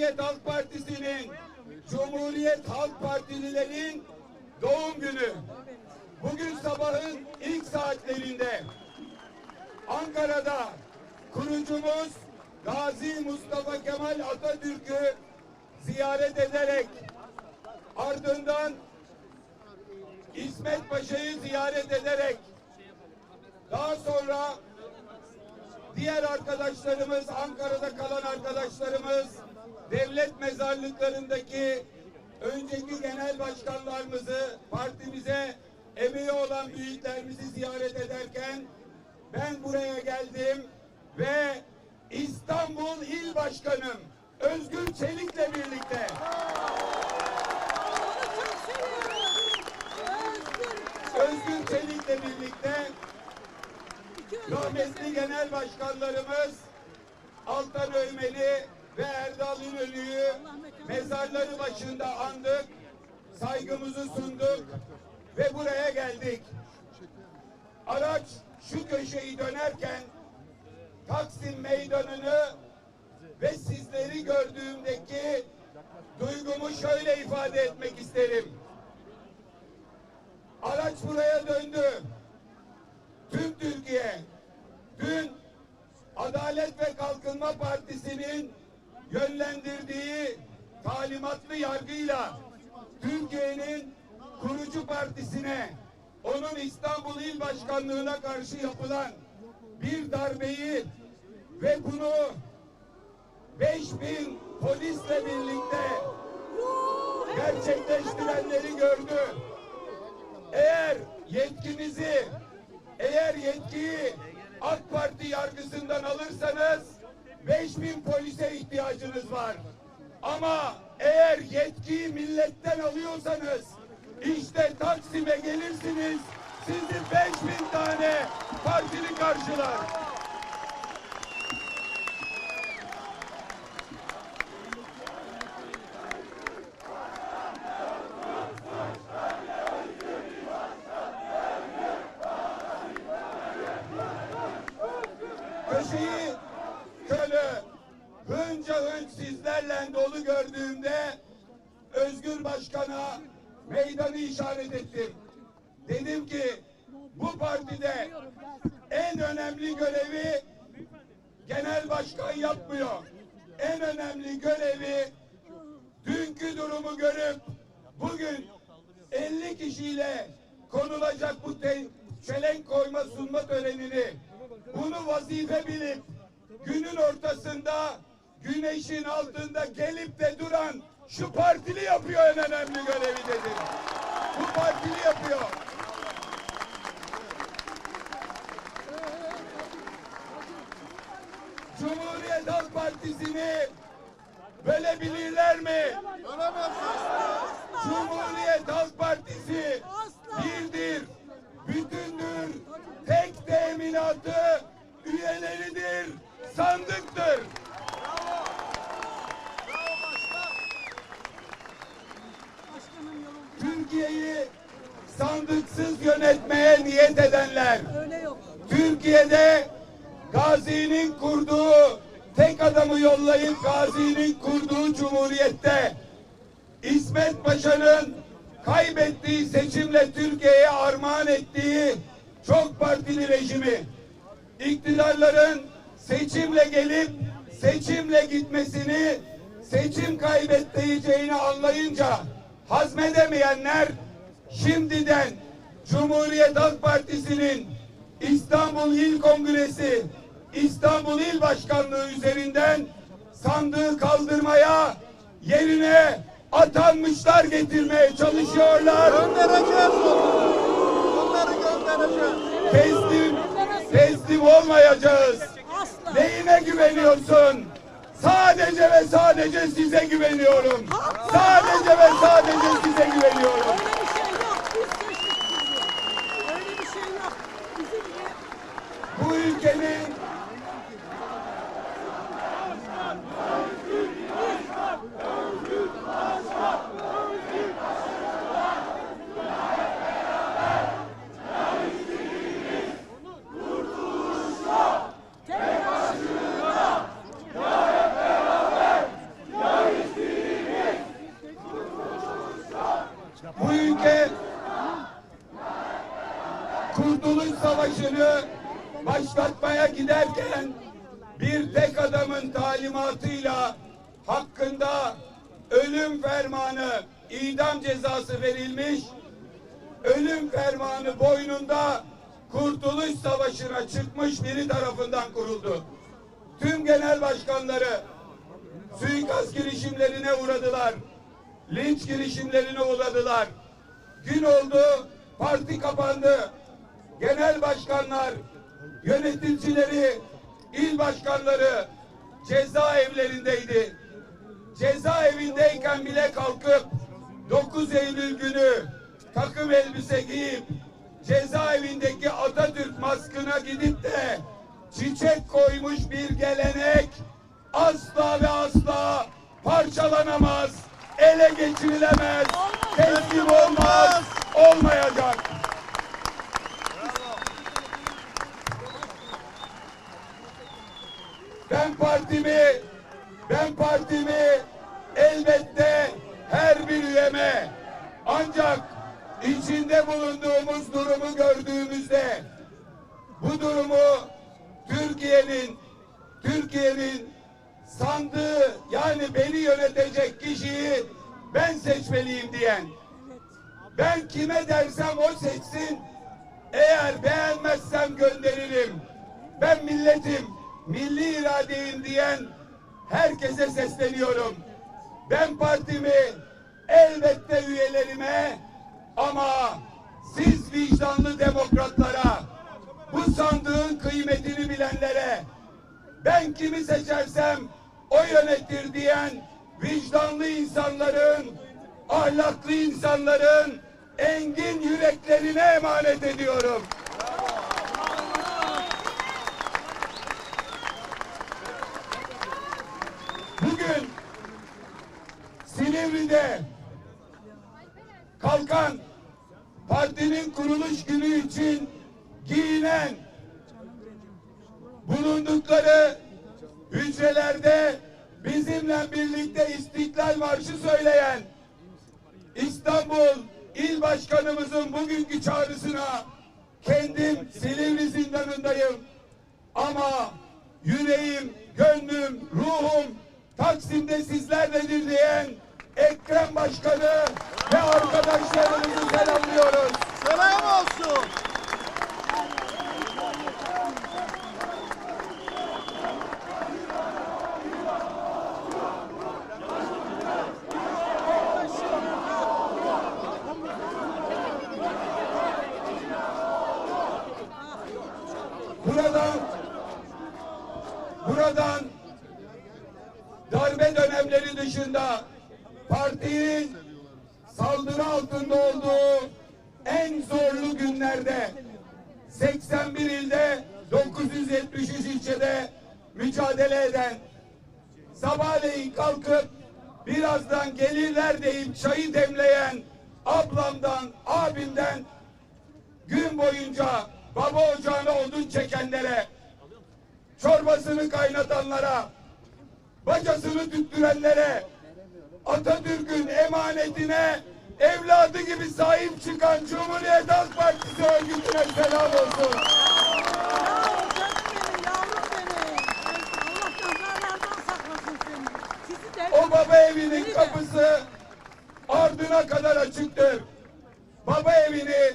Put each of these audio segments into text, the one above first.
Cumhuriyet Halk Partisi'nin Cumhuriyet Halk Partililerin doğum günü. Bugün sabahın ilk saatlerinde Ankara'da kurucumuz Gazi Mustafa Kemal Atatürk'ü ziyaret ederek ardından İsmet Paşa'yı ziyaret ederek daha sonra diğer arkadaşlarımız Ankara'da kalan arkadaşlarımız devlet mezarlıklarındaki önceki genel başkanlarımızı partimize emeği olan büyüklerimizi ziyaret ederken ben buraya geldim ve İstanbul İl Başkanım Özgür Çelik'le birlikte. Özgür Çelik'le birlikte rahmetli genel başkanlarımız Altan Öymeli ve Erdal İnönü'yü mezarları başında andık, saygımızı sunduk ve buraya geldik. Araç şu köşeyi dönerken Taksim Meydanı'nı ve sizleri gördüğümdeki duygumu şöyle ifade etmek isterim. Araç buraya döndü. Tüm Türkiye dün Adalet ve Kalkınma Partisi'nin yönlendirdiği talimatlı yargıyla Türkiye'nin kurucu partisine onun İstanbul İl Başkanlığı'na karşı yapılan bir darbeyi ve bunu 5000 polisle birlikte gerçekleştirenleri gördü. Eğer yetkinizi, eğer yetkiyi AK Parti yargısından alırsanız 5000 polise ihtiyacınız var. Ama eğer yetkiyi milletten alıyorsanız işte Taksim'e gelirsiniz sizi 5000 tane partili karşılar. köşeyi hınca hınç sizlerle dolu gördüğümde Özgür Başkan'a meydanı işaret ettim. Dedim ki bu partide en önemli görevi genel başkan yapmıyor. En önemli görevi dünkü durumu görüp bugün 50 kişiyle konulacak bu te- çelenk koyma sunma törenini bunu vazife bilip günün ortasında güneşin altında gelip de duran şu partili yapıyor en önemli görevi dedim. Bu partili yapıyor. Cumhuriyet Halk Partisi'ni bölebilirler mi? Cumhuriyet Halk Partisi birdir, bütündür, tek teminatı üyeleridir, sandıktır. Sandıksız yönetmeye niyet edenler. Türkiye'de Gazi'nin kurduğu, tek adamı yollayıp Gazi'nin kurduğu cumhuriyette İsmet Paşa'nın kaybettiği seçimle Türkiye'ye armağan ettiği çok partili rejimi iktidarların seçimle gelip seçimle gitmesini seçim kaybettireceğini anlayınca hazmedemeyenler şimdiden Cumhuriyet Halk Partisi'nin İstanbul İl Kongresi İstanbul İl Başkanlığı üzerinden sandığı kaldırmaya yerine atanmışlar getirmeye çalışıyorlar. Göndereceğiz onları. Onları göndereceğiz. Teslim, teslim olmayacağız. Asla. Neyine güveniyorsun? Sadece ve sadece size güveniyorum. Sadece ve sadece size güveniyorum. Ölüm fermanı boynunda Kurtuluş Savaşı'na çıkmış biri tarafından kuruldu. Tüm genel başkanları suikast girişimlerine uğradılar. Linç girişimlerine uğradılar. Gün oldu, parti kapandı. Genel başkanlar, yöneticileri, il başkanları cezaevlerindeydi. Cezaevindeyken bile kalkıp 9 Eylül günü takım elbise giyip cezaevindeki Atatürk maskına gidip de çiçek koymuş bir gelenek asla ve asla parçalanamaz, ele geçirilemez, teslim olmaz, olmayacak. Ben partimi, ben partimi elbette her bir üyeme ancak içinde bulunduğumuz durumu gördüğümüzde bu durumu Türkiye'nin Türkiye'nin sandığı yani beni yönetecek kişiyi ben seçmeliyim diyen. Ben kime dersem o seçsin. Eğer beğenmezsem gönderirim. Ben milletim milli iradeyim diyen herkese sesleniyorum. Ben partimi elbette üyelerime ama siz vicdanlı demokratlara bu sandığın kıymetini bilenlere ben kimi seçersem o yönetir diyen vicdanlı insanların, ahlaklı insanların engin yüreklerine emanet ediyorum. Bugün Silivri'de kalkan partinin kuruluş günü için giyinen bulundukları hücrelerde bizimle birlikte İstiklal Marşı söyleyen İstanbul İl Başkanımızın bugünkü çağrısına kendim Silivri zindanındayım. Ama yüreğim, gönlüm, ruhum Taksim'de sizlerledir diyen Ekrem Başkanı ve arkadaşlarımızı selamlıyoruz. Selam olsun. Buradan buradan darbe dönemleri dışında partinin saldırı altında olduğu en zorlu günlerde 81 ilde 973 ilçede mücadele eden sabahleyin kalkıp birazdan gelirler deyip çayı demleyen ablamdan, abimden gün boyunca baba ocağına odun çekenlere, çorbasını kaynatanlara, bacasını tüttürenlere, Atatürk'ün emanetine evladı gibi sahip çıkan Cumhuriyet Halk Partisi örgütüne selam olsun. O baba evinin kapısı ardına kadar açıktır. Baba evini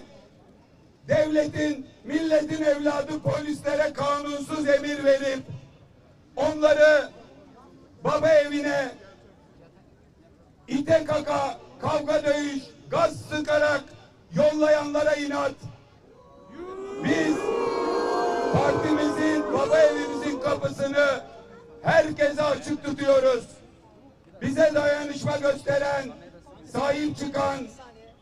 devletin, milletin evladı polislere kanunsuz emir verip onları baba evine ite kaka, kavga dövüş, gaz sıkarak yollayanlara inat. Biz partimizin, baba evimizin kapısını herkese açık tutuyoruz. Bize dayanışma gösteren, sahip çıkan,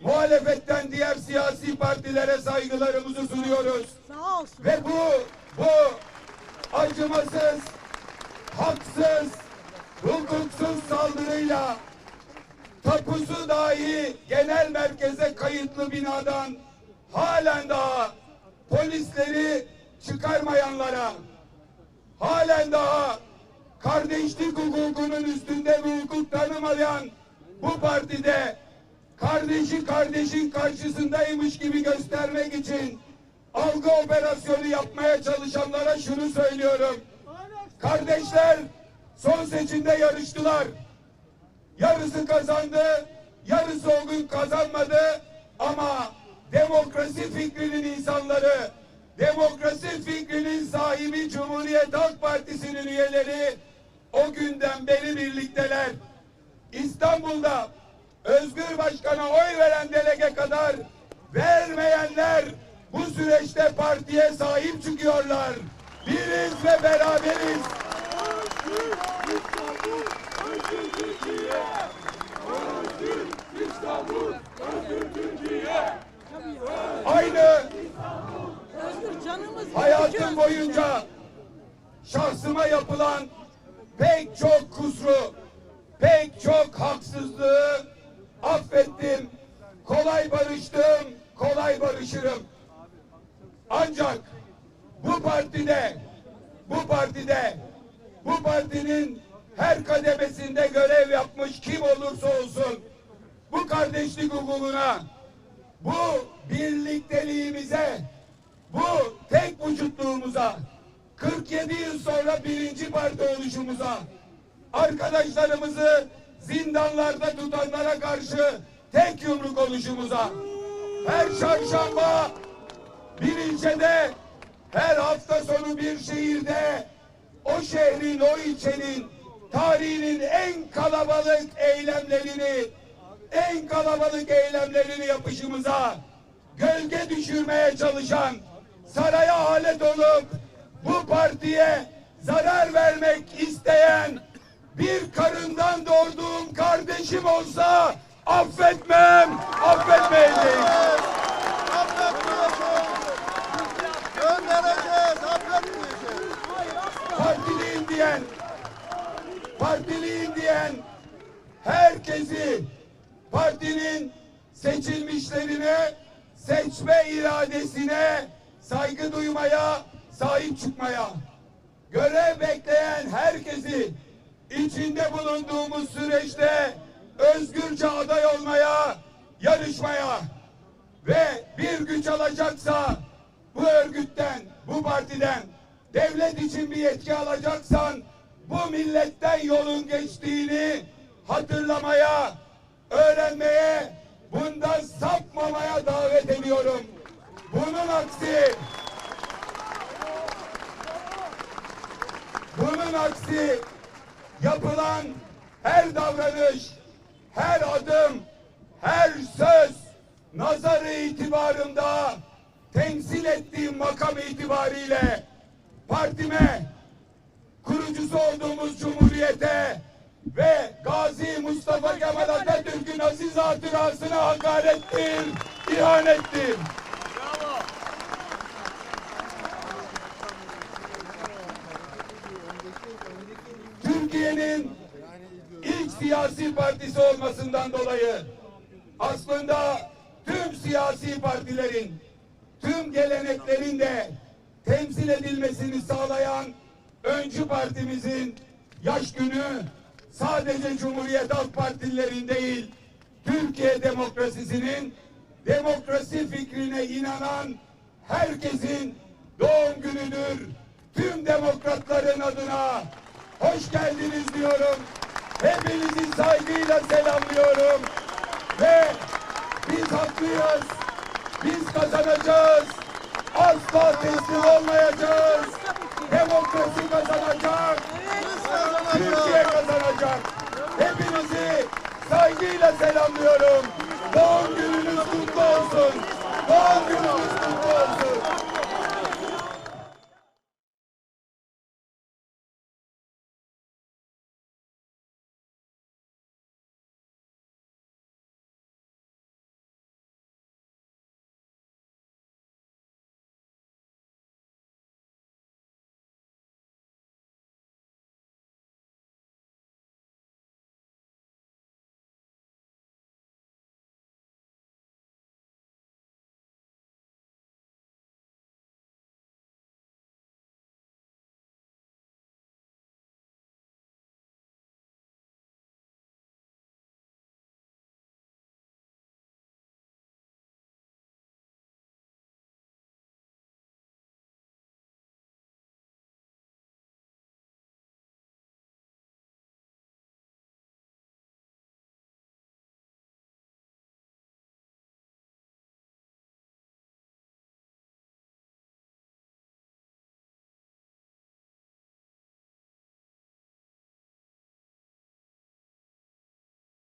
muhalefetten diğer siyasi partilere saygılarımızı sunuyoruz. Sağ olsun. Ve bu, bu acımasız, haksız, hukuksuz saldırıyla tapusu dahi genel merkeze kayıtlı binadan halen daha polisleri çıkarmayanlara, halen daha kardeşlik hukukunun üstünde bir hukuk tanımayan bu partide kardeşi kardeşin karşısındaymış gibi göstermek için algı operasyonu yapmaya çalışanlara şunu söylüyorum. Kardeşler son seçimde yarıştılar. Yarısı kazandı, yarısı o gün kazanmadı ama demokrasi fikrinin insanları, demokrasi fikrinin sahibi Cumhuriyet Halk Partisi'nin üyeleri o günden beri birlikteler. İstanbul'da Özgür Başkan'a oy veren delege kadar vermeyenler bu süreçte partiye sahip çıkıyorlar. Biriz ve beraberiz. Aynı Özgür canımız hayatım boyunca şahsıma yapılan pek çok kusuru, pek çok haksızlığı affettim. Kolay barıştım, kolay barışırım. Ancak bu partide, bu partide, bu partinin her kademesinde görev yapmış kim olursa olsun bu kardeşlik hukukuna, bu birlikteliğimize, bu tek vücutluğumuza, 47 yıl sonra birinci parti oluşumuza, arkadaşlarımızı zindanlarda tutanlara karşı tek yumruk oluşumuza, her çarşamba bir ilçede, her hafta sonu bir şehirde, o şehrin, o ilçenin tarihinin en kalabalık eylemlerini, en kalabalık eylemlerini yapışımıza gölge düşürmeye çalışan, saraya alet olup bu partiye zarar vermek isteyen bir karından doğduğum kardeşim olsa affetmem, affetmeyeceğim. Affetmeyeceğiz. Göndereceğiz. Affetmeyeceğiz. partiliyim diyen, partiliyim diyen herkesi partinin seçilmişlerine, seçme iradesine saygı duymaya, sahip çıkmaya, görev bekleyen herkesi içinde bulunduğumuz süreçte özgürce aday olmaya, yarışmaya ve bir güç alacaksa bu örgütten, bu partiden devlet için bir yetki alacaksan bu milletten yolun geçtiğini hatırlamaya, öğrenmeye, bundan sapmamaya davet ediyorum. Bunun aksi bunun aksi yapılan her davranış, her adım, her söz nazarı itibarında temsil ettiğim makam itibariyle partime, olduğumuz cumhuriyete ve Gazi Mustafa Kemal Atatürk'ün aziz hatırasına hakarettir, ihanettir. Türkiye'nin ilk siyasi partisi olmasından dolayı aslında tüm siyasi partilerin tüm geleneklerin de temsil edilmesini sağlayan öncü partimizin yaş günü sadece Cumhuriyet Halk Partililerin değil Türkiye demokrasisinin demokrasi fikrine inanan herkesin doğum günüdür. Tüm demokratların adına hoş geldiniz diyorum. Hepinizi saygıyla selamlıyorum. Ve biz haklıyız. Biz kazanacağız. Asla teslim olmayacağız. Demokrasi kazanacak. Türkiye kazanacak. Hepinizi saygıyla selamlıyorum. Doğum gününüz kutlu olsun. Doğum gününüz kutlu olsun.